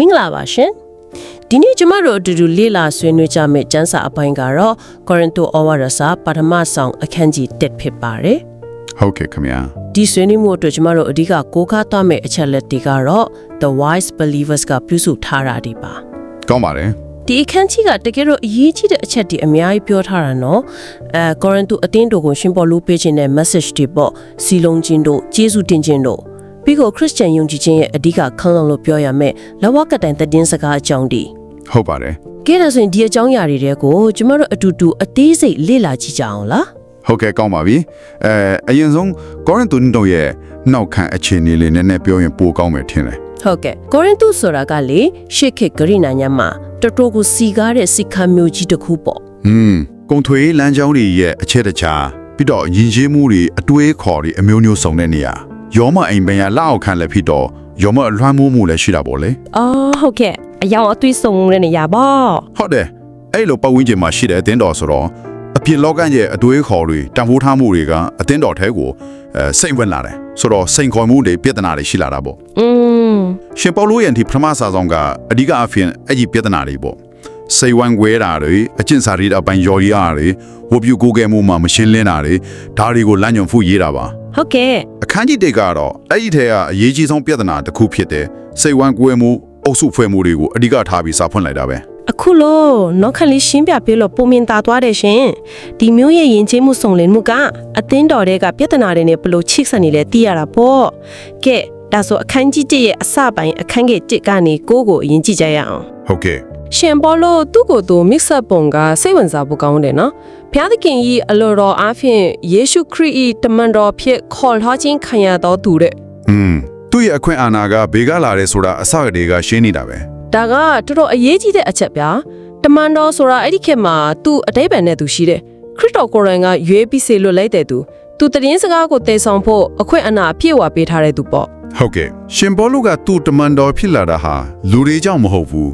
မင်္ဂလာပါရှင်ဒီနေ့ကျမတို့အတူတူလေ့လာဆွေးနွေးကြမယ့်ကျမ်းစာအပိုင်းကတော့ကောရိန္သုဩဝါဒစာပထမဆောင်အခန်းကြီး1ဖြစ်ပါတယ်ဟုတ်ကဲ့ခင်ဗျာဒီဆွေးနွေးမှုအတွက်ကျမတို့အဓိကကိုးကားသွားမယ့်အချက်လက်တွေကတော့ the wise believers ကပြုစုထားတာဒီပါကောင်းပါတယ်ဒီအခန်းကြီးကတကယ်တော့အရေးကြီးတဲ့အချက်တွေအများကြီးပြောထားတာနော်အဲကောရိန္သုအသင်းတော်ကိုရှင်ပေါ်လို့ပေးခြင်းတဲ့ message တွေပေါ့စီလုံးခြင်းတို့ကျေးဇူးတင်ခြင်းတို့ ပြီးတော့ခရစ်ယာန်ယုံကြည်ခြင်းရဲ့အဓိကခန်းလုံးလို့ပြောရမယ်လဝကတိုင်တည်င်းစကားအကြောင်းတွေဟုတ်ပါတယ်ကဲဒါဆိုရင်ဒီအကြောင်းအရာတွေတဲကိုကျမတို့အတူတူအသေးစိတ်လေ့လာကြည့်ကြအောင်လားဟုတ်ကဲ့ကောင်းပါပြီအဲအရင်ဆုံးကောရိန္သုတို့ရဲ့နောက်ခံအခြေအနေလေးနည်းနည်းပြောရင်ပိုကောင်းမယ်ထင်တယ်ဟုတ်ကဲ့ကိုရိန္သုဆိုတာကလေရှေခေတ်ဂရိနာညမှာတော်တော်ကိုစီကားတဲ့စိတ်ခမ်းမျိုးကြီးတစ်ခုပေါ့ဟွန်းကုံထွေးလမ်းကြောင်းတွေရဲ့အချက်တခြားပြီးတော့ယဉ်ကျေးမှုတွေအတွေးခေါ်တွေအမျိုးမျိုးစုံတဲ့နေရာ ယောမအိမ်ပင်ရလောက်အောင်ခံလည်းဖြစ်တော့ယောမအလွှမ်းမိုးမှုလည်းရှိတာပေါ့လေအော်ဟုတ်ကဲ့အယောင်အသွေးစုံတဲ့နေရာပေါ့ဟုတ်တယ်အဲ့လိုပတ်ဝန်းကျင်မှာရှိတဲ့အတင်းတော်ဆိုတော့အပြင်လောကရဲ့အတွေးခေါ်တွေတန်ဖိုးထားမှုတွေကအတင်းတော်ထဲကိုအဲစိတ်ဝင်လာတယ်ဆိုတော့စိန်ခေါ်မှုတွေပြဿနာတွေရှိလာတာပေါ့อืมရှင်ပေါလုရဲ့ဒီပထမစာဆောင်ကအဓိကအဖြစ်အဲ့ဒီပြဿနာတွေပေါ့စိတ်ဝမ်းကွဲတာတွေအကျင့်စာရိတ္တအပိုင်းရော်ရီအားတွေဝပြူကိုယ်ကဲမှုမှာမရှင်းလင်းတာတွေဒါတွေကိုလမ်းညွန်ဖူးရေးတာပါ ဟုတ်ကဲ့အခန်းကြီးတေကတော့အဲ့ဒီထဲကအရေးကြီးဆုံးပြဿနာတစ်ခုဖြစ်တဲ့စိတ်ဝမ်းကွဲမှုအုပ်စုဖွဲ့မှုတွေကိုအဓိကထားပြီးစာဖွင့်လိုက်တာပဲအခုလို့နောက်ခက်လေးရှင်းပြပေးလို့ပုံမြင်သာသွားတယ်ရှင်ဒီမျိုးရဲ့ယဉ်ကျေးမှုစုံလင်မှုကအသင်းတော်တွေကပြဿနာတွေနဲ့ဘလို့ချိတ်ဆက်နေလဲသိရတာပေါ့ကဲဒါဆိုအခန်းကြီး1ရဲ့အစပိုင်းအခန်းငယ်1ကနေကိုကိုအရင်ကြည့်ကြရအောင်ဟုတ်ကဲ့ ရှင်ဘောလို့သူ့ကိုယ်သူ mix up ပုံကစိတ်ဝင်စားဖို့ကောင်းတယ်နော်ဘုရားသခင်ကြီးအလိုတော်အားဖြင့်ယေရှုခရစ်၏တမန်တော်ဖြစ်ခေါ်ထားခြင်းခံရတော်သူတဲ့อืมသူ့ရဲ့အခွင့်အာဏာကဘေကလာတယ်ဆိုတာအစကတည်းကရှင်းနေတာပဲဒါကတော်တော်အရေးကြီးတဲ့အချက်ဗျာတမန်တော်ဆိုတာအဲ့ဒီခေတ်မှာသူ့အတိတ်ပဲနဲ့သူရှိတယ်ခရစ်တော်ကိုယ်တိုင်ကရွေးပြီးစေလွတ်လိုက်တဲ့သူသူတည်င်းစကားကိုတည်ဆောင်ဖို့အခွင့်အာဏာအပြည့်အဝပေးထားတဲ့သူပေါ့ဟုတ်ကဲ့ရှင်ဘောလုကသူ့တမန်တော်ဖြစ်လာတာဟာလူတွေကြောင့်မဟုတ်ဘူး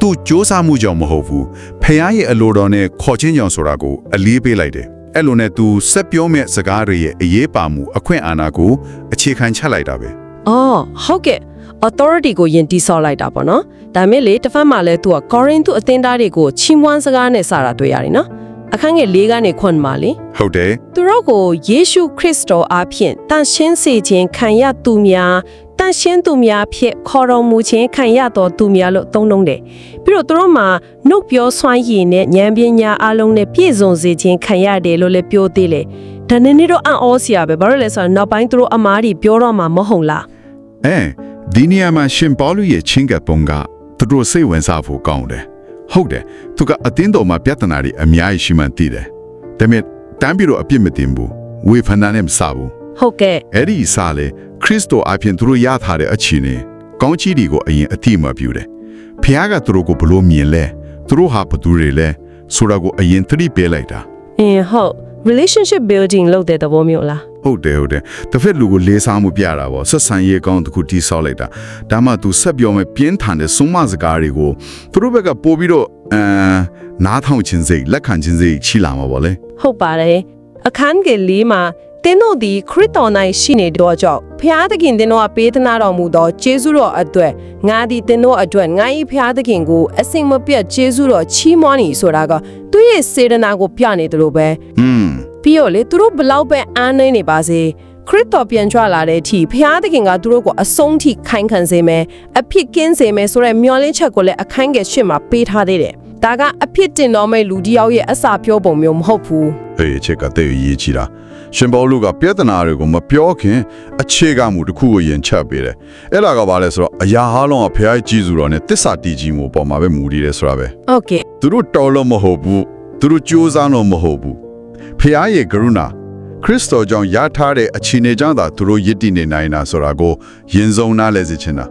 သူ့စ조사မှုကြောင့်မဟုတ်ဘူးဖះရဲ့အလိုတော်နဲ့ခေါ်ချင်းကြောင့်ဆိုတာကိုအလေးပေးလိုက်တယ်အဲ့လိုနဲ့သူဆက်ပြောမဲ့စကားတွေရဲ့အရေးပါမှုအခွင့်အာဏာကိုအခြေခံချလိုက်တာပဲအော်ဟုတ်ကဲ့ authority ကိုယင်တိဆောက်လိုက်တာပေါ့နော်ဒါမဲ့လေတစ်ဖက်မှာလဲသူက Corinth အသင်းသားတွေကိုချီးမွမ်းစကားနဲ့စတာတွေ့ရတယ်နော်အခန်းငယ်၄ကနေခွန်မှာလေဟုတ်တယ်သူတို့ကိုယေရှုခရစ်တော်အားဖြင့်တန်ရှင်းစေခြင်းခံရသူများ တန်ရှင်းသူများဖြစ်ခေါ်တော်မူခြင်းခံရတော်သူများလို့သုံးနှုံးတယ်ပြီးတော့သူတို့မှာနှုတ်ပြောဆွမ်းရည်နဲ့ဉာဏ်ပညာအလုံးနဲ့ပြည့်စုံစေခြင်းခံရတယ်လို့လည်းပြောသေးတယ်ဒါနဲ့နေတော့အံ့ဩစရာပဲဘာလို့လဲဆိုတော့နောက်ပိုင်းသူတို့အမားတွေပြောတော့မှာမဟုတ်လားအဲဒီနေရာမှာရှင်ပေါလုရဲ့ချင်းကပ်ပုံကသူတို့စိတ်ဝင်စားဖို့ကောင်းတယ်ဟုတ်တယ်သူကအတင်းတော်မှာပြဿနာတွေအများကြီးရှိမှန်းသိတယ်ဒါပေမဲ့တမ်းပြီးတော့အပြစ်မတင်ဘူးဝေဖန်တာနဲ့မစားဘူးဟုတ်ကဲ့အဲ့ဒီအစားလေ ခရစ်တော်အပြင်သူတို့ရထားတဲ့အခြေအနေကောင်းချီးတွေကိုအရင်အတိမပြုတယ်ဖခင်ကသူတို့ကိုဘလို့မြင်လဲသူတို့ဟာဘသူတွေလဲဆိုတာကိုအရင်သတိပေးလိုက်တာအင်းဟုတ် relationship building လုပ်တဲ့သဘောမျိုးလားဟုတ်တယ်ဟုတ်တယ်တစ်ဖက်လူကိုလေးစားမှုပြတာပေါ့ဆက်ဆံရေးကောင်းတစ်ခုတိဆောက်လိုက်တာဒါမှသူဆက်ပြောမဲ့ပြင်းထန်တဲ့ဆုံးမစကားတွေကိုသူတို့ဘက်ကပို့ပြီးတော့အဲနားထောင်ခြင်းစိတ်လက်ခံခြင်းစိတ်ချီလာမှာပေါ့လေဟုတ်ပါတယ်အခန်းငယ်လေးမှာ တင်းတို့သည်ခရစ်တော်၌ရှိနေတော့ကြောင့်ဖျားသခင်တင်းတို့ကပေးသနာတော်မူသောကျေးဇူးတော်အတွက်ငါသည်တင်းတို့အတွက်ငါ၏ဖျားသခင်ကိုအစင်မပြတ်ကျေးဇူးတော်ချီးမွမ်းနေဆိုတာကသူ့ရဲ့စေတနာကိုပြနေတယ်လို့ပဲอืมပြီးတော့လေသူတို့ဘလောက်ပဲအားနှင်းနေပါစေခရစ်တော်ပြန်ကြွလာတဲ့အထိဖျားသခင်ကသူတို့ကိုအဆုံးထိခိုင်ခံစေမယ်အဖြစ်ကင်းစေမယ်ဆိုတဲ့မျှော်လင့်ချက်ကိုလည်းအခန်းငယ်ရှင်းမှာပေးထားသေးတယ်ဒါကအဖြစ်တင်တော်မဲ့လူတစ်ယောက်ရဲ့အစာပြောပုံမျိုးမဟုတ်ဘူးအေးအချက်ကတဲ့ရေးချီတာ ရှင်ဘောလူကပြဿနာတွေကိုမပြောခင်အခြေကမှုတစ်ခုကိုယင်ချက်ပေးတယ်အဲ့ဒါကဘာလဲဆိုတော့အရာဟာလုံးကဖခင်ကြီးစုတော်နဲ့တစ္ဆာတီကြီးမှုပေါ်မှာပဲမူတည်တယ်ဆိုတာပဲဟုတ်ကဲ့သူတို့တော်လို့မဟုတ်ဘူးသူတို့ကြိုးစားလို့မဟုတ်ဘူးဖခင်ရဲ့ကရုဏာခရစ်တော်ကြောင့်ရထားတဲ့အခြေအနေကြောင့်သာသူတို့ယဉ်တည်နေနိုင်တာဆိုတာကိုယင်စုံနားလဲစေချင်တာ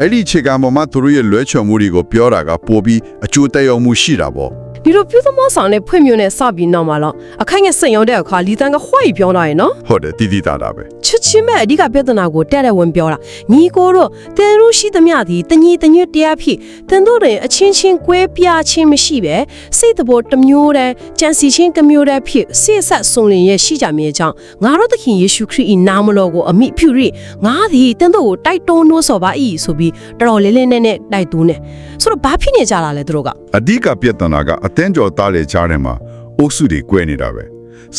အဲ့ဒီအခြေခံပေါ်မှာသူတို့ရဲ့လွဲချော်မှုတွေကိုပြောတာကပိုပြီးအကျိုးသက်ရောက်မှုရှိတာပေါ့ ပြီးတော့ပြုသမောဆောင်နဲ့ဖွင့်မျိုးနဲ့စပြီးနောက်မှာတော့အခိုင်ငယ်စိတ်ရောက်တဲ့အခါလီတန်ကဟွိုက်ပြောလာရင်နော်ဟုတ်တယ်တည်တည်တာတာပဲချစ်ချင်းမဲ့အဓိကပြဿနာကိုတက်တဲ့ဝင်ပြောတာညီကိုတို့တင်ရုရှိသမျှသည်တညီတညွတ်တရားဖြစ်တင်တို့တွေအချင်းချင်းကွဲပြားခြင်းမရှိပဲစိတ်တဘောတစ်မျိုးတည်းကြံစီချင်းတစ်မျိုးတည်းဖြစ်စိတ်ဆက်ဆုံးလင်ရဲ့ရှိကြမြေကြောင့်ငါတို့သခင်ယေရှုခရစ်၏နာမတော်ကိုအမိပြုရိငါသည်တင်တို့ကိုတိုက်တွန်းနှိုးဆော်ပါ၏ဆိုပြီးတော်တော်လေးလေးနဲ့နဲ့တိုက်တွန်းနေဆိုတော့ဘာဖြစ်နေကြတာလဲသူတို့ကအဓိကပြဿနာကအသင်းကျော်သားတွေကြားထဲမှာအုပ်စုတွေကွဲနေတာပဲ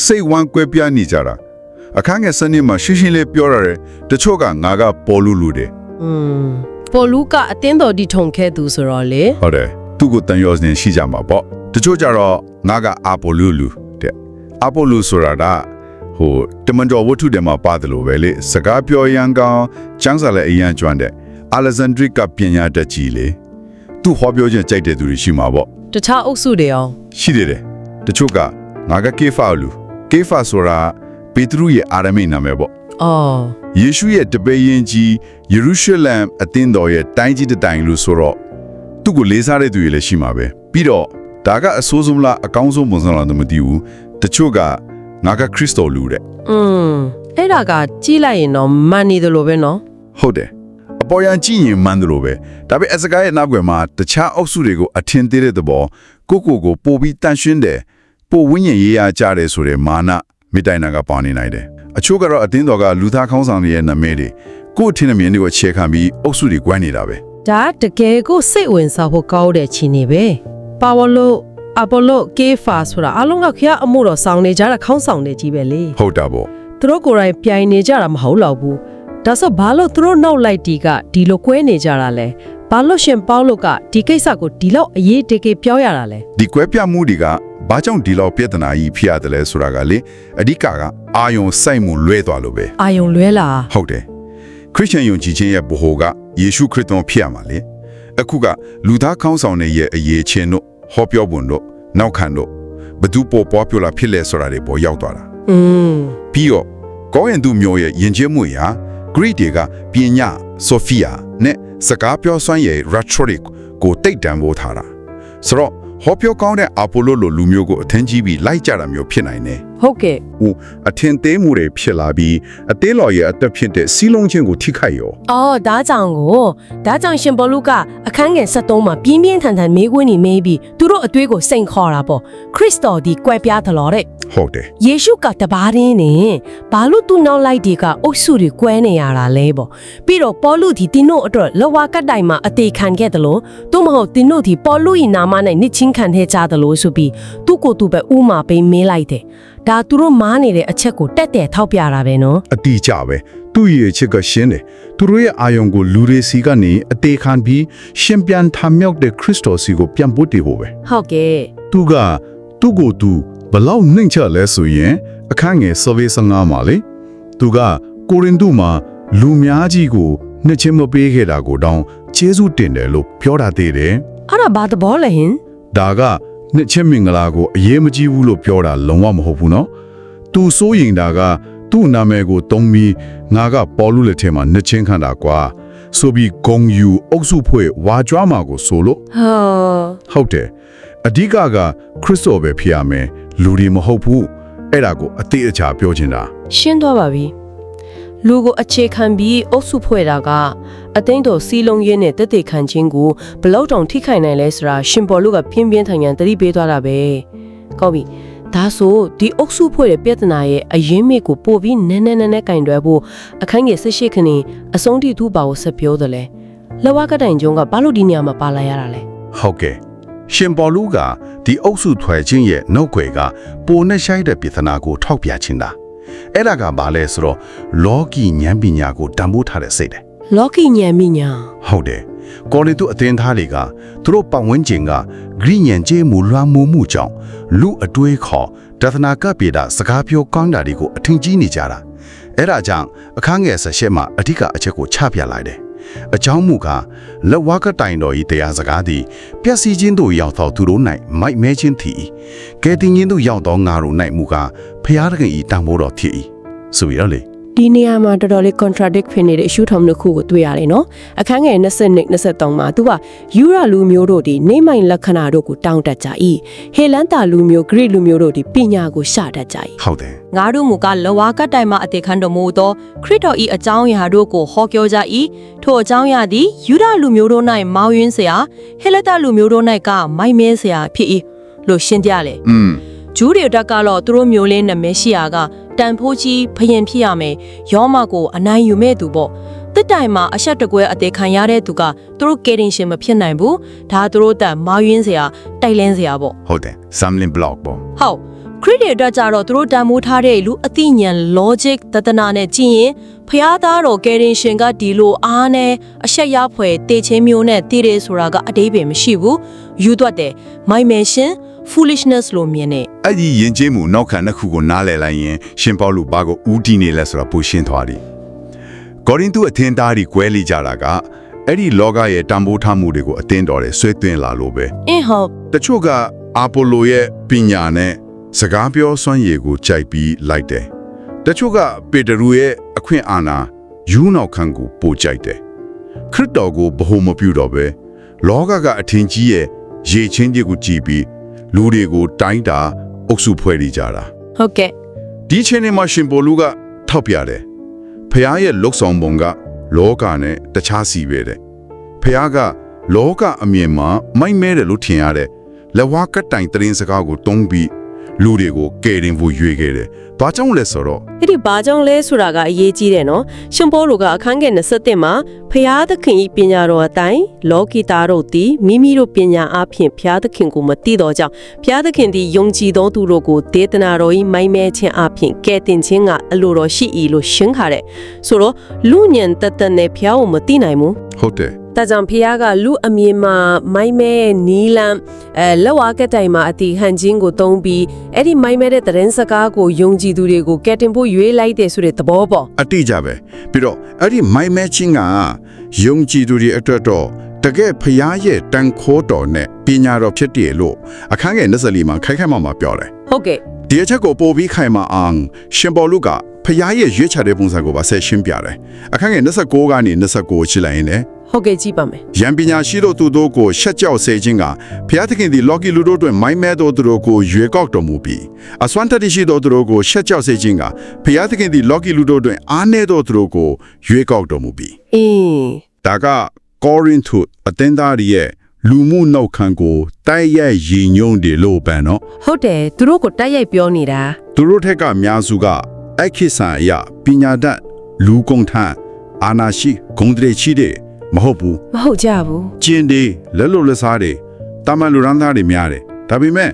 စိတ်ဝမ်းကွဲပြားနေကြတာအခန်းငယ်စနစ်မှာရှင်းရှင်းလေးပြောရတယ်တချို့ကငါကပေါ်လူလူတယ်อืมပေါ်လူကအတင်းတော်ဒီထုံခဲ့သူဆိုတော့လေဟုတ်တယ်သူကိုတန်ရောစနေရှိကြမှာပေါ့တချို့ကြတော့ငါကအာပိုလူလူတဲ့အပိုလူဆိုတာကဟိုတမန်တော်ဝတ္ထုထဲမှာပါတယ်လို့ပဲလေစကားပြောရန်ကောင်းကျမ်းစာလည်းအရန်ကျွမ်းတဲ့အာလက်ဇန်ဒရစ်ကပညာတတ်ကြီးလေသူဟောပြောခြင်းကြိုက်တဲ့သူတွေရှိမှာပေါ့ တခြားအုပ်စုတွေအောင်ရှိတယ်တယ်တချို့ကငါကကေဖာလူကေဖာဆိုတာပေတရုရဲ့အာရမိနာမည်ပေါ့အော်ယေရှုရဲ့တပည့်ရင်ကြီးယေရုရှလမ်အသင်းတော်ရဲ့တိုင်းကြီးတစ်တိုင်လို့ဆိုတော့သူ့ကိုလေးစားတဲ့သူတွေလည်းရှိမှာပဲပြီးတော့ဒါကအဆိုးဆုံးလားအကောင်းဆုံးပုံစံလားတော့မသိဘူးတချို့ကငါကခရစ်တော်လူတဲ့อืมအဲ့ဒါကကြီးလိုက်ရင်တော့မန်နေတယ်လို့ပဲနော်ဟုတ်တယ် အပေါ်ယံကြည့်ရင်မှန်တယ်လို့ပဲဒါပေမဲ့အစကားရဲ့နောက်ွယ်မှာတခြားအုပ်စုတွေကိုအထင်သေးတဲ့သဘောကိုကိုကိုပို့ပြီးတန်ရှင်းတယ်ပို့ဝိညာဉ်ရေးရကြတယ်ဆိုတဲ့မာနမိတိုင်နာကပါနေနိုင်တယ်အချို့ကတော့အသင်းတော်ကလူသားခေါင်းဆောင်တွေရဲ့နာမည်တွေကိုယ့်အထင်အမြင်တွေကိုခြေခံပြီးအုပ်စုတွေကွဲနေတာပဲဒါတကယ်ကိုစိတ်ဝင်စားဖို့ကောင်းတဲ့ခြေနေပဲပါဝလိုအပိုလိုကေဖာဆိုတာအလုံးကခရအမှုတော်ဆောင်နေကြတာခေါင်းဆောင်နေကြီးပဲလေဟုတ်တာပေါ့သူတို့ကိုယ်တိုင်ပြိုင်နေကြတာမဟုတ်တော့ဘူး ဒါဆိုဘာလို့သူတို့နောက်လိုက်တီကဒီလိုကွဲနေကြတာလဲဘာလို့ရှင်ပေါလို့ကဒီကိစ္စကိုဒီလောက်အရေးတကယ်ပြောရတာလဲဒီကွဲပြားမှုတွေကဘာကြောင့်ဒီလောက်ပြဿနာကြီးဖြစ်ရတယ်လဲဆိုတာကလေအဓိကကအာယုံစိုက်မှုလွဲသွားလို့ပဲအာယုံလွဲလာဟုတ်တယ်ခရစ်ယာန်ယုံကြည်ခြင်းရဲ့ဗဟိုကယေရှုခရစ်တော်ဖြစ်ရမှာလေအခုကလူသားခေါင်းဆောင်တွေရဲ့အရေးချင်းတို့ဟောပြောပုံတို့နောက်ခံတို့ဘသူပေါ်ပေါ်ပြလာဖြစ်လဲဆိုတာတွေပေါ်ရောက်သွားတာอืมပြီးတော့ကောရင်သူမျိုးရဲ့ယဉ်ကျေးမှုရာ ဂရိတွေကပညာဆိုဖီယာနဲ့စကားပြောစွမ်းရဲ့ rhetoric ကိုတိတ်တန်ဖို့ထားတာဆိုတော့ဟောပြောကောင်းတဲ့အပိုလိုလိုလူမျိုးကိုအထင်ကြီးပြီးလိုက်ကြတာမျိုးဖြစ်နိုင်တယ် ဟုတ်ကဲ့။ဟိုအထင်သေးမှုတွေဖြစ်လာပြီးအသေးတော်ရဲ့အသက်ဖြစ်တဲ့စီးလုံးချင်းကိုထိခိုက်ရောအော်ဒါကြောင့်ကိုဒါကြောင့်ရှင်ဘောလူကအခန်းငယ်73မှာပြင်းပြင်းထန်ထန်မေးခွန်းနေမေးပြီးသူတို့အသွေးကိုစိန်ခေါ်တာပေါ့ခရစ်တော်ဒီကွဲပြားတယ်လို့တဲ့ဟုတ်တယ်ယေရှုကတပါးရင်းနဲ့ဘာလို့သူနောက်လိုက်ဒီကအုပ်စုတွေကွဲနေရတာလဲပေါ့ပြီးတော့ပေါလုဒီတင်းတို့အတွက်လဝကတိုင်မှာအသေးခံခဲ့တယ်လို့သူမဟုတ်တင်းတို့ဒီပေါလု၏နာမနဲ့နစ်ချင်းခံခဲ့ကြတယ်လို့ဆိုပြီးသူ့ကိုယ်သူပဲဥမာပေးမေးလိုက်တယ် ဒါသူတို့မားနေတဲ့အချက်ကိုတက်တက်ထောက်ပြတာပဲနော်အတီးကြပဲသူ့ရဲ့ချစ်ကရှင်းတယ်သူတို့ရဲ့အာယုံကိုလူတွေစီကနေအသေးခံပြီးရှင်ပြန်ထမြောက်တဲ့ခရစ်တော်စီကိုပြန်ပို့တည်ဖို့ပဲဟုတ်ကဲ့သူကသူ့ကိုသူဘလောက်နှိမ့်ချလဲဆိုရင်အခန်းငယ် survey 15မှာလေသူကကိုရင်တုမှာလူများကြီးကိုနှစ်ချင်းမပေးခဲ့တာကိုတောင်းကျေးဇူးတင်တယ်လို့ပြောတာသေးတယ်အဲ့ဒါဘာသဘောလဲဟင်ဒါက နှစ်ချက်မင်္ဂလာကိုအရေးမကြီးဘူးလို့ပြောတာလုံးဝမဟုတ်ဘူးနော်။ "तू စိုးရင်တာကသူ့နာမည်ကိုသုံးပြီးငါကပေါ်လူလက်ထဲမှာနှစ်ချင်းခံတာကွာ။ဆိုပြီးဂုံယူအုပ်စုဖွဲ့ဝါကြွားမှာကိုဆိုလို့။ဟုတ်။ဟုတ်တယ်။အဓိကကခရစ်တော်ပဲဖြစ်ရမယ်။လူတွေမဟုတ်ဘူး။အဲ့ဒါကိုအသေးအချာပြောချင်တာ။ရှင်းသွားပါပြီ။ လူကိုအခြေခံပြီးအုပ်စုဖွဲ့တာကအသိန်းတော်စီလုံးရင်းနဲ့တက်တေခံခြင်းကိုဘလောက်တောင်ထိခိုက်နိုင်လဲဆိုတာရှင်ပေါ်လူကပြင်းပြင်းထန်ထန်သတိပေးသွားတာပဲကောက်ပြီဒါဆိုဒီအုပ်စုဖွဲ့တဲ့ပြဿနာရဲ့အရင်းမြစ်ကိုပို့ပြီးနည်းနည်းနည်းနည်းကင်တွယ်ဖို့အခန်းငယ်၁၈ခဏအဆုံးထိသူ့ပါကိုဆက်ပြောတယ်လဲလဝကတိုင်ကျုံကဘာလို့ဒီနေရာမှာပါလာရတာလဲဟုတ်ကဲ့ရှင်ပေါ်လူကဒီအုပ်စုထွယ်ခြင်းရဲ့နှုတ်ခွေကပိုနဲ့ရှိုက်တဲ့ပြဿနာကိုထောက်ပြခြင်းတာ အဲ့ဒါကဘာလဲဆိုတော့လောကီဉာဏ်ပညာကိုတန်ဖိုးထားတဲ့စိတ်တယ်လောကီညံမိညာဟုတ်တယ်ကော်လီတုအသင်းသားတွေကသူတို့ပတ်ဝန်းကျင်ကဂရိညံကျေးမူလွှမ်းမိုးမှုကြောင့်လူအတွေးခေါ်တသနာကပ်ပြေတာစကားပြောကောင်းတာတွေကိုအထင်ကြီးနေကြတာအဲ့ဒါကြောင့်အခန်းငယ်ဆက်ရှက်မှာအဓိကအချက်ကိုချပြလိုက်တယ် အကြောင်းမူကားလက်ဝါကတိုင်တော်ဤတရားစကားသည်ပျက်စီးခြင်းတို့ရောက်သောသူတို့၌မိုက်မဲခြင်းသည်ကဲတင်ခြင်းတို့ရောက်သောငါတို့၌မူကားဖျားတခင်ဤတံမိုးတော်ဖြစ်၏ဆိုရလေ ဒီနေရာမှာတော်တော်လေး contradict ဖြစ်နေတဲ့အရှုထောင်တစ်ခုကိုတွေ့ရတယ်နော်အခန်းငယ်22 23မှာသူကယူရလူမျိုးတို့ဒီနေမိုင်လက္ခဏာတို့ကိုတောင်းတကြ၏ဟေလန်တာလူမျိုးဂရိလူမျိုးတို့ဒီပညာကိုရှာတတ်ကြ၏ဟုတ်တယ်ငါတို့မူကလဝါကတိုင်မှအသေးခံတော်မူသောခရစ်တော်၏အကြောင်းအရာတို့ကိုဟောပြောကြ၏ထိုအကြောင်းအရာသည်ယူဒလူမျိုးတို့၌မောင်းယွင်းစရာဟေလတလူမျိုးတို့၌ကမိုက်မဲစရာဖြစ်၏လို့ရှင်းပြလေ။အင်းဂျူးတွေတက်ကတော့သူတို့မျိုးလင်းနာမည်ရှိရာက တန်ဖိုးကြီးဖယင်ဖြစ်ရမယ်ယောမကိုအနိုင်ယူမဲ့သူပေါ့တစ်တိုင်မှာအဆက်တကွဲအသေးခံရတဲ့သူကသူတို့ကယ်တင်ရှင်မဖြစ်နိုင်ဘူးဒါသူတို့အသက်မာယွင်းစရာတိုက်လင်းစရာပေါ့ဟုတ်တယ် sampling block ပေါ့ဟုတ်ခရစ်တွေအတွက်ကြတော့သူတို့တန်မိုးထားတဲ့လူအသိဉာဏ် logic သတနာနဲ့ကြည့်ရင်ဖျားသားတော်ကယ်တင်ရှင်ကဒီလိုအားနဲ့အဆက်ရဖွယ်တေချင်းမျိုးနဲ့တည်တယ်ဆိုတာကအတိပယ်မရှိဘူးယူသွတ်တယ်မိုင်မယ်ရှင် foolishness လို့မြင်နေအဲ့ဒီယဉ်ကျေးမှုနောက်ခံတစ်ခုကိုနားလည်လိုက်ရင်ရှင်ပေါလုဘာကိုဦးတည်နေလဲဆိုတာပိုရှင်းသွားတယ်။ကောရိန္သုအသင်းသားတွေကွဲလိကြတာကအဲ့ဒီလောကရဲ့တံပိုးထားမှုတွေကိုအသင်းတော်တွေဆွဲသွင်းလာလို့ပဲအင်းဟုတ်။တချို့ကအာပိုလိုရဲ့ပညာနဲ့စကားပြောစွမ်းရည်ကိုကြိုက်ပြီးလိုက်တယ်။တချို့ကပေတရုရဲ့အခွင့်အာဏာယူနောက်ခံကိုပိုကြိုက်တယ်။ခရစ်တော်ကိုဗဟုမပြုတော့ပဲလောကကအထင်ကြီးရဲ့ရေချင်းကြီးကိုကြည်ပြီး လူတွေကိုတိုင်းတာအုပ်စုဖွဲ့နေကြတာဟုတ်ကဲ့ဒီအချိန်မှာရှင်ဘောလူကထောက်ပြတယ်ဖះရဲ့လုတ်ဆောင်ပုံက လောကနဲ့တခြားစီပဲတဲ့ဖះကလောကအမြင်မှာမိုက်မဲတယ်လို့ထင်ရတဲ့လက်ဝါးကတိုင်တရင်စကားကိုတုံးပြီး လူတွေကိုကယ်တင်ဖို့ရွေခဲ့တယ်။ဘာကြောင့်လဲဆိုတော့အဲ့ဒီဘာကြောင့်လဲဆိုတာကအရေးကြီးတယ်နော်ရှင်ပေါလုကအခန်းငယ်27မှာဖျားသခင်ဤပညာတော်အတိုင်းလောကီသားတို့သည်မိမိတို့ပညာအဖြင့်ဖျားသခင်ကိုမသိတော့ကြောင်းဖျားသခင်သည်ယုံကြည်သောသူတို့ကိုဒေသနာတော်ဤမိုင်းမဲခြင်းအဖြင့်ကဲတင်ခြင်းကအလိုတော်ရှိ၏လို့ရှင်းခါတဲ့ဆိုတော့လူညံတတ်တဲ့ဖျားကိုမသိနိုင်ဘူးဟုတ်တယ် ဒါကြောင့်ဖះကလူအမြင်မှာမိုင်းမဲနီလန်အဲလက်ဝါကတိုင်မှာအတီဟန်ချင်းကိုတုံးပြီးအဲ့ဒီမိုင်းမဲတဲ့သတင်းစကားကိုယုံကြည်သူတွေကိုကဲတင်ဖို့ရွေးလိုက်တယ်ဆိုတဲ့သဘောပေါ့အတိအကျပဲပြီးတော့အဲ့ဒီမိုက်မဲချင်းကယုံကြည်သူတွေအတွက်တော့တကယ်ဖះရဲ့တန်ခိုးတော်နဲ့ပညာတော်ဖြစ်တယ်လို့အခန်းငယ်24မှာခိုင်ခိုင်မာမာပြောတယ်ဟုတ်ကဲ့ဒီအချက်ကိုပို့ပြီးခိုင်မာအောင်ရှင်ဘောလူကဖျားရဲ့ရွေးချယ်တဲ့ပုံစံကိုပါဆက်ရှင်းပြတယ်။အခန်းငယ်26ကနေ29ရှိလိုက်ရင်လည်း ဟုတ်ကဲ့ကြည့်ပါမယ်ရန်ပညာရှိသောသူတို့ကိုရှက်ကြောက်စေခြင်းကဖျားသခင်သည်လော်ကီလူတို့တွင်မိုင်းမဲသောသူတို့ကိုရွေကောက်တော်မူပြီးအစွမ်းတတရှိသောသူတို့ကိုရှက်ကြောက်စေခြင်းကဖျားသခင်သည်လော်ကီလူတို့တွင်အားနည်းသောသူတို့ကိုရွေကောက်တော်မူပြီးအင်းဒါကကောရိန္သုအသင်းသားတွေရဲ့လူမှုနောက်ခံကိုတိုက်ရိုက်ရည်ညွှန်းတယ်လို့ပန်နော်ဟုတ်တယ်သူတို့ကိုတိုက်ရိုက်ပြောနေတာသူတို့ထက်ကအများစုကအခိဆန်အရပညာတတ်လူကုန်ထန်အာနာရှိဂုံတရေရှိတဲ့ မဟုတ်ဘူးမဟုတ်ကြဘူးကျင်းတွေလက်လို့လက်စားတွေတာမန်လူရန်သားတွေများတယ်ဒါပေမဲ့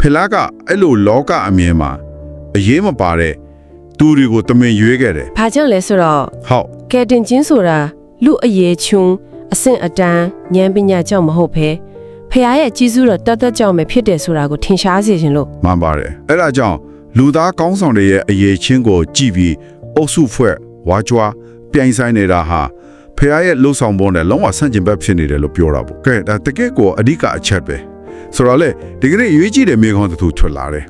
ဖလာကအဲ့လိုလောကအမြင်မှာအရေးမပါတဲ့သူတွေကိုတမင်ရွေးခဲ့တယ်ဘာကြောင့်လဲဆိုတော့ဟုတ်ကဲတင်ချင်းဆိုတာလူအရေးချွန်းအဆင့်အတန်းဉာဏ်ပညာကြောင့်မဟုတ်ဘဲဖះရဲ့ကြီးစုတော်တတ်တတ်ကြောင့်ပဲဖြစ်တယ်ဆိုတာကိုထင်ရှားစေခြင်းလို့မှန်ပါတယ်အဲ့ဒါကြောင့်လူသားကောင်းဆောင်တွေရဲ့အရေးချင်းကိုကြည့်ပြီးအုပ်စုဖွဲ့ဝါကြွားပြိုင်ဆိုင်နေတာဟာ ဖះရဲ့လှုပ်ဆောင်ပုံနဲ့လုံးဝဆန့်ကျင်ဘက်ဖြစ်နေတယ်လို့ပြောတာပေါ့ကဲဒါတကယ့်ကိုအဓိကအချက်ပဲဆိုတော့လေဒီကနေ့ရွေးကြည့်တဲ့မိခေါင်းတစ်ခုထွက်လာတယ်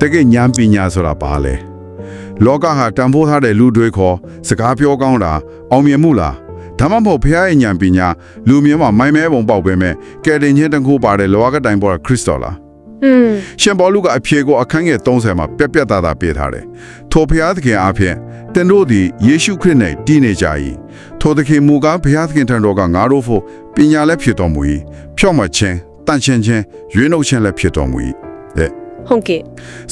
တကယ့်ဉာဏ်ပညာဆိုတာဘာလဲလောကဟာတန်ဖိုးထားတဲ့လူတွေခေါ်စကားပြောကောင်းတာအောင်မြင်မှုလားဒါမှမဟုတ်ဖះရဲ့ဉာဏ်ပညာလူမြင်မှာမိုင်းမဲပုံပေါက်ပဲမဲ့ကယ်တင်ချင်းတစ်ခုပါတယ်လောကတိုင်ပေါ်ကခရစ်တော်လားอืม ရှင်ဘောလူကအဖြေကိုအခန်းငယ်30မှာပြက်ပြက်သားသားပေးထားတယ်။ထိုဖျားသခင်အဖျင်တင်တို့သည်ယေရှုခရစ်၌တည်နေကြ၏။ထိုသခင်မူကားဖျားသခင်ထံတော်ကငါတို့ဖို့ပညာလည်းဖြစ်တော်မူ၏။ဖြောင့်မခြင်းတန်ရှင်းခြင်းရွေးနှုတ်ခြင်းလည်းဖြစ်တော်မူ၏။တဲ့ဟုတ်ကဲ့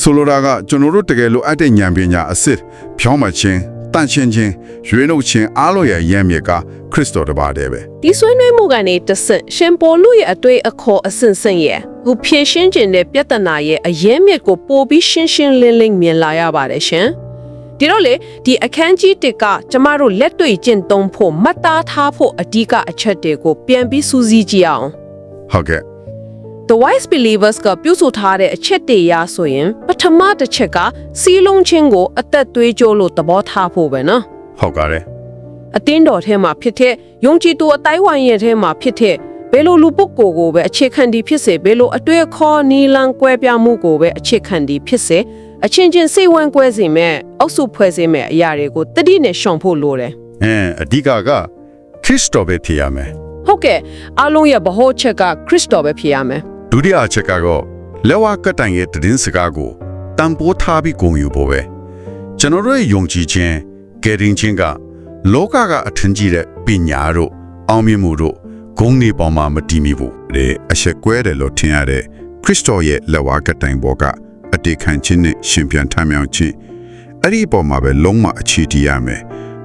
ဆိုလိုတာကကျွန်တော်တို့တကယ်လို့အပ်တဲ့ဉာဏ်ပညာအစစ်ဖြောင့်မခြင်း တန်ရှင်းခြင်းရွေးနှုတ်ခြင်းအားလုံးရဲ့ဉာဏ်မြစ်ကခရစ်တော်တပါးတည်းပဲဒီဆွေးနွေးမှုကနေတဆင့်ရှင်ပေါ်လူရဲ့အတွေ့အခေါ်အဆင့်ဆင့်ရဲ့ခုဖြည့်ရှင်းခြင်းတဲ့ပြဿနာရဲ့အရင်မြစ်ကိုပို့ပြီးရှင်းရှင်းလင်းလင်းမြင်လာရပါတယ်ရှင်ဒီတော့လေဒီအခန်းကြီးတစ်ကကျမတို့လက်တွေ့ကျင့်သုံးဖို့မှတ်သားထားဖို့အဓိကအချက်တွေကိုပြန်ပြီးစူးစီးကြည့်အောင်ဟုတ်ကဲ့ The Wise Believers ကပြုစုထားတဲ့အချက်တွေရဆိုရင်ပထမတစ်ချက်ကစီးလုံးချင်းကိုအသက်သွေးကြိုးလို့သဘောထားဖို့ပဲနော်ဟုတ်ကဲ့အတင်းတော်ထဲမှာဖြစ်တဲ့ယုံကြည်သူအတိုင်းဝိုင်းရဲ့ထဲမှာဖြစ်တဲ့ဘယ်လိုလူပုဂ္ဂိုလ်ကိုပဲအခြေခံဒီဖြစ်စေဘယ်လိုအတွေ့အခေါ်နီလန်ကွဲပြားမှုကိုပဲအခြေခံဒီဖြစ်စေအချင်းချင်းစိတ်ဝမ်းကွဲစေမဲ့အောက်စုဖွဲ့စေမဲ့အရာတွေကိုတတိနဲ့ရှောင်ဖို့လိုတယ်အဲအဓိကကခရစ်တော်ပဲဖြစ်ရမယ်ဟုတ်ကဲ့အားလုံးရဲ့ဗဟိုချက်ကခရစ်တော်ပဲဖြစ်ရမယ် ဒုတိယအချက်ကတော့လက်ဝါကတိုင်ရဲ့တည်င်းစကားကိုတန်ဖိုးထားပြီးဂုဏ်ယူဖို့ပဲကျွန်တော်တို့ရဲ့ယုံကြည်ခြင်းကယ်တင်ခြင်းကလောကကအထင်ကြီးတဲ့ပညာတို့အောင်မြင်မှုတို့ဂုဏ်တွေပေါ်မှာမတည်မီဘူးတဲ့အချက်ကွဲတယ်လို့ထင်ရတဲ့ခရစ်တော်ရဲ့လက်ဝါကတိုင်ပေါ်ကအတေခံခြင်းနဲ့ရှင်ပြန်ထမြောင်ခြင်းအဲ့ဒီပေါ်မှာပဲလုံးဝအခြေတည်ရမယ်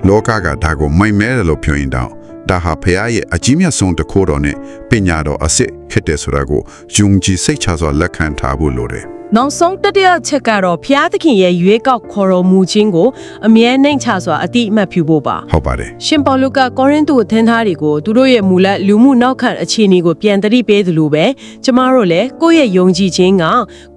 လောကကဒါကိုမိုင်မဲတယ်လို့ပြောရင်တောင် ဒါဟာဖရားရဲ့အကြီးမြတ်ဆုံးတစ်ခိုးတော်နဲ့ပညာတော်အစစ်ဖြစ်တယ်ဆိုတာကိုယုံကြည်စိတ်ချစွာလက်ခံထားဖို့လိုတယ် နောက်ဆုံးတတိယချက်ကတော့ဖျားသခင်ရဲ့ရွေးကောက်ခေါ်တော်မူခြင်းကိုအမြဲနှိမ်ချစွာအတိအမှတ်ပြုဖို့ပါ ဟုတ်ပါတယ် ရှင်ပေါလုကကောရိန္သုအသင်းသားတွေကိုသူတို့ရဲ့မူလလူမှုနောက်ခံအခြေအနေကိုပြန်တတိပေးသလိုပဲကျမတို့လည်းကိုယ့်ရဲ့ယုံကြည်ခြင်းက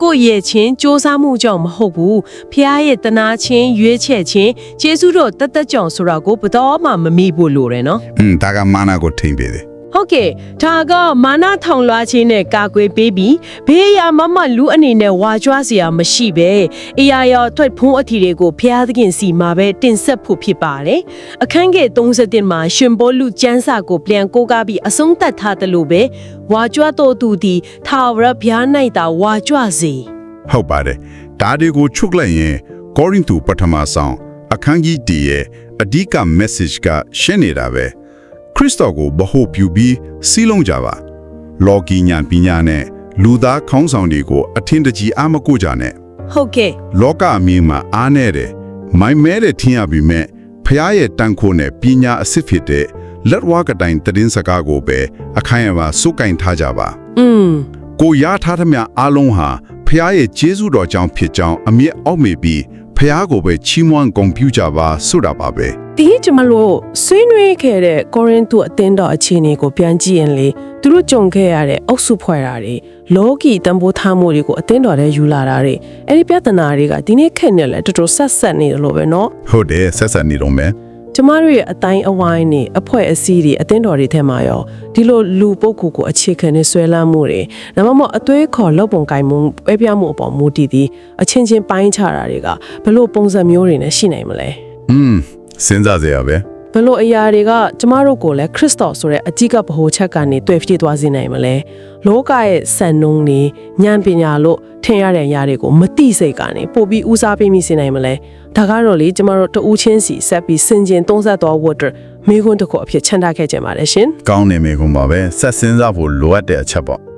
ကိုယ့်ရဲ့ချင်းစ조사မှုကြောင့်မဟုတ်ဘူးဖျားရဲ့တနာချင်းရွေးချယ်ခြင်းကျေးဇူးတော်တသက်ကြောင့်ဆိုတာကိုဘယ်တော့မှမမိဖို့လိုတယ်နော် อืมဒါကမာနာကိုထိမ့်ပေးတယ် ဟုတ်ကဲ့ဒါကမာနထောင်လွှားခြင်းနဲ့ကာကွယ်ပေးပြီးဘေးရာမမလူအနေနဲ့ဝါကြွားစရာမရှိပဲအရာရာထွက်ဖုံးအထီတွေကိုဖျားသခင်စီမှာပဲတင်ဆက်ဖို့ဖြစ်ပါတယ်အခန်းငယ်31မှာရှင်ဘောလူကျမ်းစာကိုပြန်ကိုးကားပြီးအဆုံးသတ်ထားတယ်လို့ပဲဝါကြွားတော်သူသည်ထာဝရဘုရား၌သာဝါကြွစေဟုတ်ပါတယ်ဒါတွေကိုချုပ်လိုက်ရင်ကောရိန္သုပထမဆောင်အခန်းကြီးတည်းရဲ့အဓိက message ကရှင်းနေတာပဲ ခရစ်တော်ကိုဗဟုပြုပြီးစီးလုံးကြပါလောကီညာပညာနဲ့လူသားခေါင်းဆောင်တွေကိုအထင်တကြီးအာမကိုကြနဲ့ဟုတ်ကဲ့လောကအမြင်မှာအားနေတယ်မိုင်မဲတဲ့ထင်ရပြီမဲ့ဖះရဲ့တန်ခိုးနဲ့ပညာအစစ်ဖြစ်တဲ့လက်ဝါကတိုင်တည်င်းစကားကိုပဲအခိုင်အမာစုကင်ထားကြပါอืมကိုရထားသမျှအားလုံးဟာဖះရဲ့ကျေးဇူးတော်ကြောင့်ဖြစ်ကြောင်းအမြင့်အောက်မေပြီးဖះကိုပဲချီးမွမ်းဂုဏ်ပြုကြပါဆိုတာပါပဲ ဒီကျမတို့ဆွေးနွေးခဲ့တဲ့ကောရိန္သုအသင်းတော်အခြေအနေကိုပြန်ကြည့်ရင်လေသူတို့ကြုံခဲ့ရတဲ့အုပ်စုဖွဲ့တာတွေလောကီတန်ဖိုးထားမှုတွေကိုအသင်းတော်ထဲယူလာတာတွေအဲ့ဒီပြဿနာတွေကဒီနေ့ခက်နေလဲတော်တော်ဆက်ဆက်နေတယ်လို့ပဲเนาะ ဟုတ်တယ်ဆက်ဆက်နေတော့မယ် ကျမတို့ရဲ့အတိုင်းအဝိုင်းနေအဖွဲ့အစည်းတွေအသင်းတော်တွေထဲမှာရောဒီလိုလူပုဂ္ဂိုလ်ကိုအခြေခံနေဆွဲလန်းမှုတွေဒါမှမဟုတ်အသွေးခေါ်လောက်ပုံကိုင်မှုပဲပြမှုအပေါ်မူတည်ပြီးအချင်းချင်းပိုင်းခြားတာတွေကဘလို့ပုံစံမျိုးတွေနဲ့ရှိနိုင်မလဲ อืม စဉ်းစားစရာပဲဘလို့အရာတွေကကျမတို့ကိုလည်းခရစ်တော်ဆိုတဲ့အကြီးကဗဟိုချက်ကနေတွေ့ဖြစ်သွားစေနိုင်မလဲလောကရဲ့စံနှုန်းတွေဉာဏ်ပညာလို့ထင်ရတဲ့အရာတွေကိုမတိစိတ်ကနေပို့ပြီးဦးစားပေးမိစေနိုင်မလဲဒါကတော့လေကျမတို့တဦးချင်းစီဆက်ပြီးစင်ကျင်သုံးဆက်သွားဖို့အတွက်မိခွန်းတစ်ခုအဖြစ်ချန်ထားခဲ့ကြပါတယ်ရှင်ကောင်းနေမေကုန်ပါပဲဆက်စဉ်းစားဖို့လိုအပ်တဲ့အချက်ပေါ့